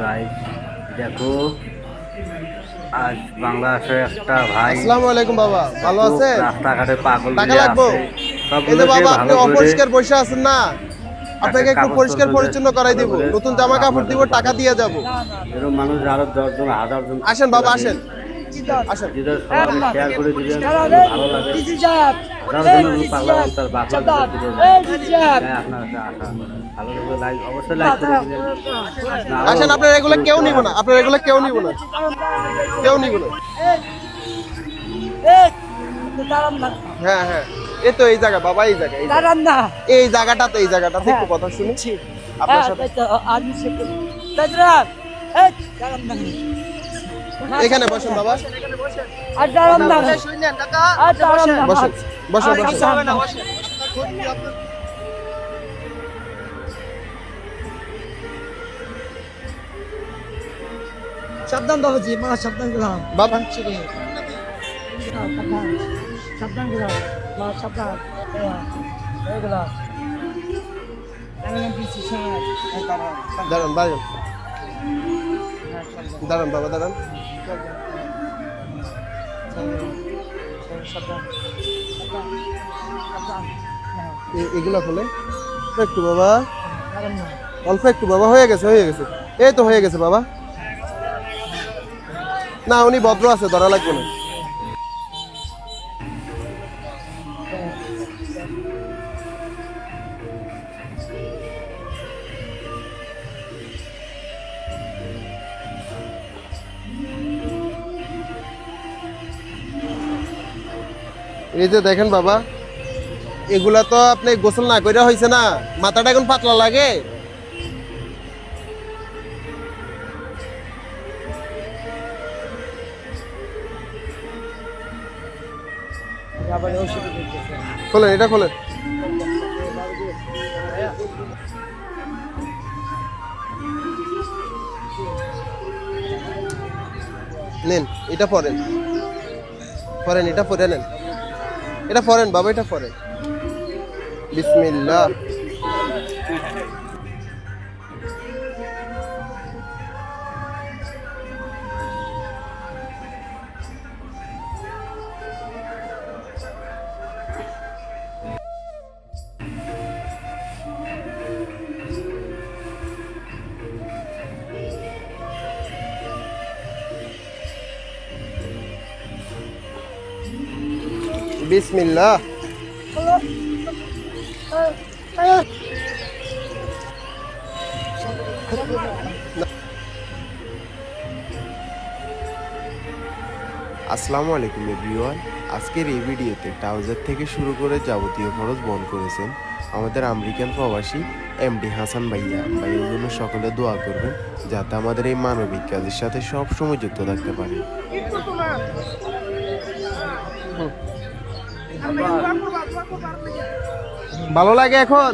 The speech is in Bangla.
গাইস দেখো আজ বাংলাদেশের একটা ভাই। আসসালামু আলাইকুম বাবা ভালো আছেন? রাস্তাঘাটে পাগল টাকা এই যে বাবা আপনি অপরিষ্কার বসে আছেন না? আপনাকে একটু পরিষ্কার পরিচ্ছন্ন করাই দিব। নতুন জামা কাপড় দিব টাকা দিয়ে যাব। এরকম মানুষ আরও দশজন হাজার জন আসেন বাবা আসেন। আসেন। শেয়ার করে দিবেন ভালো লাগে। হ্যাঁ, আপনার একটা ভালো লাগবে লাইক অবশ্যই লাইক করে দিবেন আসেন আপনার এগুলো কেউ নিব না আপনার এগুলো কেউ নিব না। কেউ নিব না। হ্যাঁ হ্যাঁ। এই তো এই জায়গা বাবা এই জায়গা এই জায়গা। এই জায়গাটাতে এই জায়গাটাতে একটু কথা শুনেছি আপনার সাথে এখানে বসেন বাবা। বসেন। বসেন বসেন। সাবধান বাবাজি মা সাবধান গেলাম বাবা সাবধান সাবধান গেলাম মা সাবধান দাঁড়ান দাঁড়ান দাঁড়ান বাবা দাঁড়ান। এগুলা খোলে একটু বাবা। অল্প একটু বাবা হয়ে গেছে হয়ে গেছে। এই তো হয়ে গেছে বাবা। না, উনি ভদ্র আছে, ধরা লাগবে না। এই যে দেখেন বাবা, এগুলা তো আপনি গোসল না করে হয়েছে না, মাথাটা এখন পাতলা লাগে। খোলেন এটা খোলেন নেন, এটা পরেন। পরেন, এটা পরে নেন। এটা পরেন, বাবা, এটা পরেন। বিসমিল্লাহ। বিসমিল্লাহ। আসসালামু আলাইকুম এভরিওয়ান। আজকের এই ভিডিওতে ট্রাউজার থেকে শুরু করে যাবতীয় খরচ বহন করেছেন আমাদের আমেরিকান প্রবাসী এমডি হাসান ভাইয়া। ভাইয়ের জন্য সকলে দোয়া করবেন যাতে আমাদের এই মানবিক কাজের সাথে সব সময় যুক্ত থাকতে পারে। ভালো লাগে এখন?